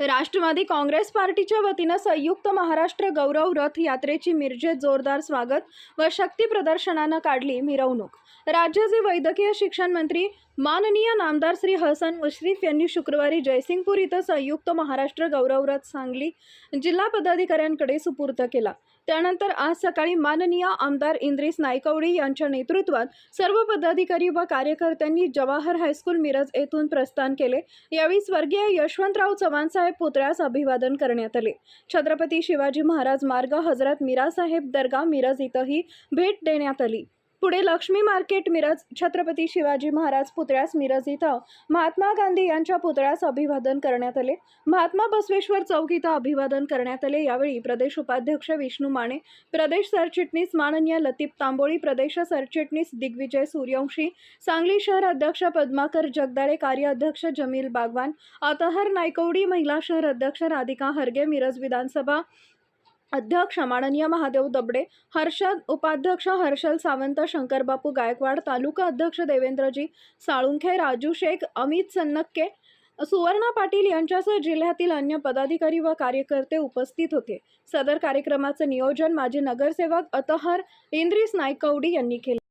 राष्ट्रवादी काँग्रेस पार्टीच्या वतीनं संयुक्त महाराष्ट्र गौरव रथ यात्रेची मिरजेत जोरदार स्वागत व शक्ती प्रदर्शनानं काढली मिरवणूक. राज्याचे वैद्यकीय शिक्षण मंत्री माननीय नामदार श्री हसन मुश्रीफ यांनी शुक्रवारी जयसिंगपूर इथं संयुक्त महाराष्ट्र गौरवरात सांगली जिल्हा पदाधिकाऱ्यांकडे सुपूर्द केला. त्यानंतर आज सकाळी माननीय आमदार इंद्रिस नायकवडी यांच्या नेतृत्वात सर्व पदाधिकारी व कार्यकर्त्यांनी जवाहर हायस्कूल मिरज येथून प्रस्थान केले. यावेळी स्वर्गीय यशवंतराव चव्हाणसाहेब पुतळ्यास अभिवादन करण्यात आले. छत्रपती शिवाजी महाराज मार्ग हजरत मीरासाहेब दर्गा मिरज इथंही भेट देण्यात आली. पुढे लक्ष्मी मार्केट मिरज छत्रपती शिवाजी महाराज पुतळ्यास मिरज इथं महात्मा गांधी यांच्या पुतळ्यास अभिवादन करण्यात आले. महात्मा बसवेश्वर चौक इथं अभिवादन करण्यात आले. यावेळी प्रदेश उपाध्यक्ष विष्णू माने प्रदेश सरचिटणीस माननीय लतीफ तांबोळी प्रदेश सरचिटणीस दिग्विजय सूर्यवंशी सांगली शहर अध्यक्ष पद्माकर जगदाळे कार्याध्यक्ष जमील बागवान अतहर नायकवडी महिला शहर अध्यक्ष राधिका हरगे मिरज विधानसभा अध्यक्ष माननीय महादेव दबडे हर्षद उपाध्यक्ष हर्षल सावंत शंकरबापू गायकवाड तालुका अध्यक्ष देवेंद्रजी साळुंखे राजू शेख अमित सन्नक्के सुवर्णा पाटील यांच्यासह जिल्ह्यातील अन्य पदाधिकारी व कार्यकर्ते उपस्थित होते. सदर कार्यक्रमाचं नियोजन माजी नगरसेवक अतहर इंद्रिस नायकवडी यांनी केले.